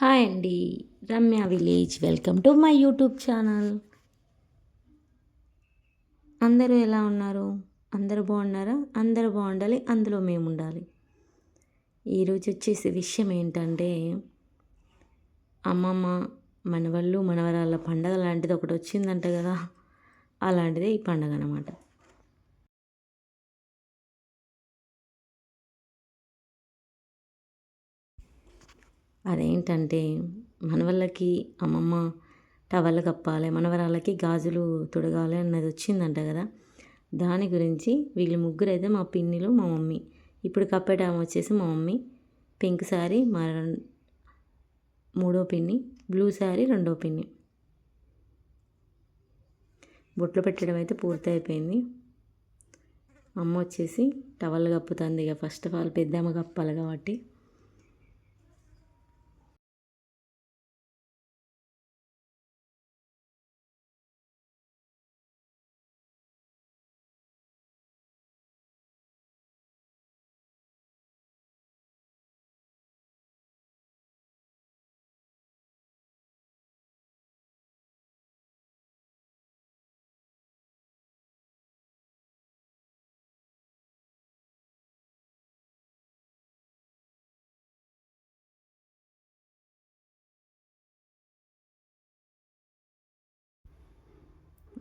Hi అండి. Ramya village welcome to my YouTube channel. అందరూ ఎలా ఉన్నారు? అందరూ బాగున్నారా? అందరూ బాగుండాలి అందులో మేము ఉండాలి. ఈరోజు వచ్చేసి విషయం ఏంటంటే అమ్మమ్మ మనవళ్ళు మనవరాళ్ళ పండగ లాంటిది ఒకటి వచ్చిందంట కదా. అలాంటిదే ఈ పండగ అన్నమాట అదేంటంటే మనవళ్ళకి అమ్మమ్మ టవల్ కప్పాలి మనవరాళ్ళకి గాజులు తొడగాలి అన్నది వచ్చిందంట కదా. దాని గురించి వీళ్ళు ముగ్గురు అయితే మా పిన్నిలు మా మమ్మీ. ఇప్పుడు కప్పేట వచ్చేసి మా మమ్మీ. పింక్ శారీ మా మూడో పిన్ని. బ్లూ శారీ రెండో పిన్ని. బొట్లు పెట్టడం అయితే పూర్తి అయిపోయింది అమ్మ వచ్చేసి టవల్ కప్పుతుంది ఇక. ఫస్ట్ ఆఫ్ ఆల్ పెద్దమ్మ కప్పాలి కాబట్టి.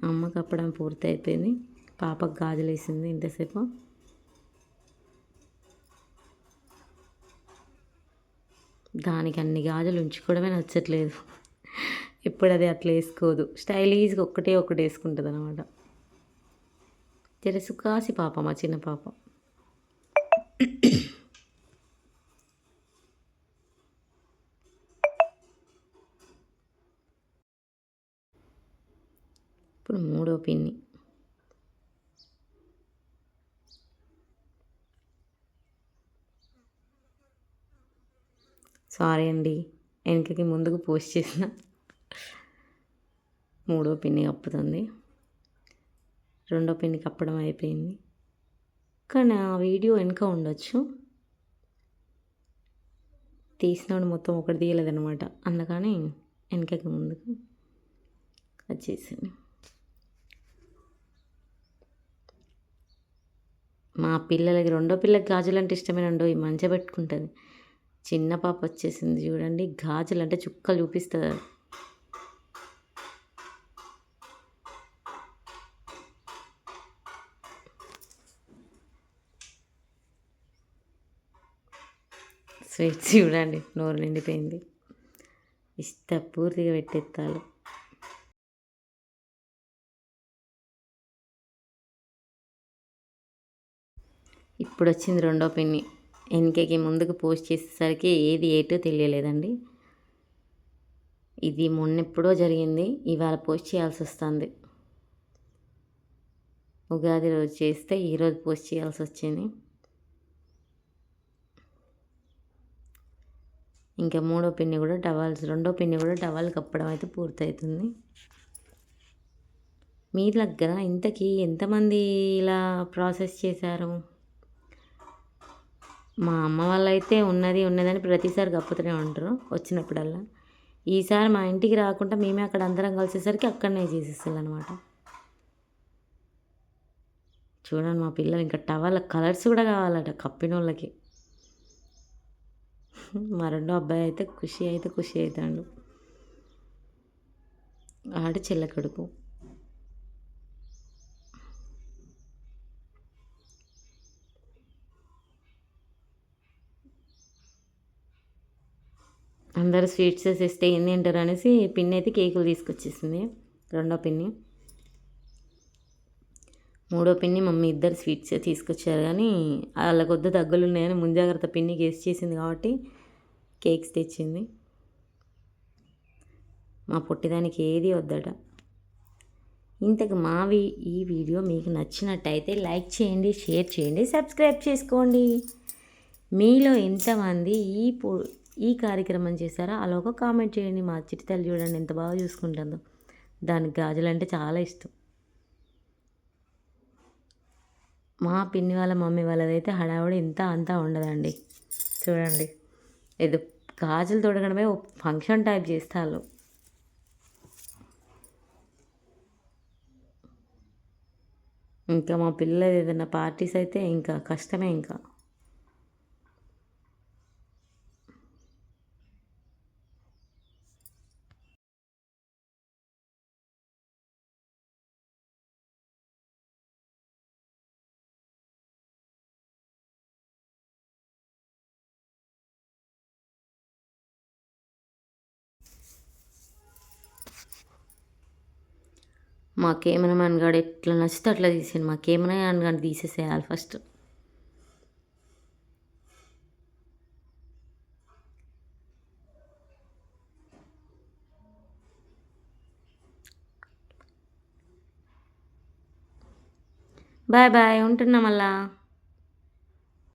అమ్మ కప్పడం పూర్తి అయిపోయింది పాపకు గాజులు వేసింది ఇంతసేపు. దానికి అన్ని గాజులు ఉంచుకోవడమే నచ్చట్లేదు. ఎప్పుడు అది అట్లా వేసుకోదు. స్టైలీజ్గా ఒక్కటే ఒకటి వేసుకుంటుంది అనమాట తెలుసు కాసి పాప మా చిన్న పాప. ఇప్పుడు మూడో పిన్ని. సారీ అండి వెనకకి ముందుకు పోస్ట్ చేసిన మూడో పిన్ని కప్పుతుంది. రెండో పిన్ని కప్పడం అయిపోయింది. కానీ ఆ వీడియో వెనక ఉండొచ్చు. తీసినప్పుడు మొత్తం ఒకటి తీయలేదన్నమాట. అందుకని వెనకకి ముందుకు వచ్చేసింది మా పిల్లలకి రెండో పిల్లకి గాజులు అంటే ఇష్టమైన ఉండవు ఈ మంచిగా పెట్టుకుంటుంది. చిన్న పాప వచ్చేసింది చూడండి గాజులు అంటే చుక్కలు చూపిస్తుంది అది. స్వీట్స్ చూడండి నోరు నిండిపోయింది. ఇష్టపూర్తిగా పూర్తిగా ఇప్పుడు వచ్చింది రెండో పిన్ని. ఎన్కేకి ముందుకు పోస్ట్ చేసేసరికి ఏది ఏటో తెలియలేదండి. ఇది మొన్నెప్పుడో జరిగింది ఇవాళ పోస్ట్ చేయాల్సి వస్తుంది ఉగాది రోజు చేస్తే ఈరోజు పోస్ట్ చేయాల్సి వచ్చింది ఇంకా మూడో పిన్ని కూడా టవల్స్ రెండో పిన్ని కూడా టవల్ కప్పడం అయితే పూర్తవుతుంది మీ దగ్గర ఇంతకీ ఎంతమంది ఇలా ప్రాసెస్ చేశారు? మా అమ్మ వాళ్ళైతే ఉన్నది ఉన్నదని ప్రతిసారి కప్పుతూనే ఉంటారు వచ్చినప్పుడల్లా. ఈసారి మా ఇంటికి రాకుండా మేమే అక్కడ అందరం కలిసేసరికి అక్కడనే చేసేస్తాం అనమాట చూడండి మా పిల్లలు ఇంకా టవల్ కలర్స్ కూడా కావాలట కప్పిన వాళ్ళకి మా రెండో అబ్బాయి అయితే ఖుషి అయితే ఖుషి అవుతాడు. ఆడు చెల్ల కొడుకు. అందరూ స్వీట్స్ ఇస్తే ఏం తింటారు అనేసి పిన్ని అయితే కేకులు తీసుకొచ్చేసింది. రెండో పిన్ని. మూడో పిన్ని మమ్మీ ఇద్దరు స్వీట్స్ తీసుకొచ్చారు కానీ వాళ్ళ కొద్ది దగ్గులు ఉన్నాయని ముంజాగ్రత్త పిన్ని గెస్ట్ చేసింది కాబట్టి కేక్స్ తెచ్చింది. మా పుట్టిదానికి ఏది వద్దట. ఇంతకు మా వీ ఈ వీడియో మీకు నచ్చినట్టయితే లైక్ చేయండి షేర్ చేయండి సబ్స్క్రైబ్ చేసుకోండి. మీలో ఎంతమంది ఈ పు ఈ కార్యక్రమం చేశారా? అలా ఒక కామెంట్ చేయండి. మా చిట్టితల్లి చూడండి ఎంత బాగా చూసుకుంటుందో. దానికి గాజులు అంటే చాలా ఇష్టం. మా పిన్ని వాళ్ళ మమ్మీ వాళ్ళదైతే హడావుడి ఇంత అంతా ఉండదండి. చూడండి. ఏదో గాజులు తొడగడమే ఓ ఫంక్షన్ టైప్ చేస్తారు. ఇంకా మా పిల్లలు ఏదైనా పార్టీస్ అయితే ఇంకా కష్టమే ఇంకా. మాకేమైనా అనగాడు ఎట్లా నచ్చితే అట్లా తీసేయండి. మాకేమైనా అనగాడు తీసేసేయాలి ఫస్ట్. బాయ్ బాయ్ ఉంటున్నా మళ్ళా.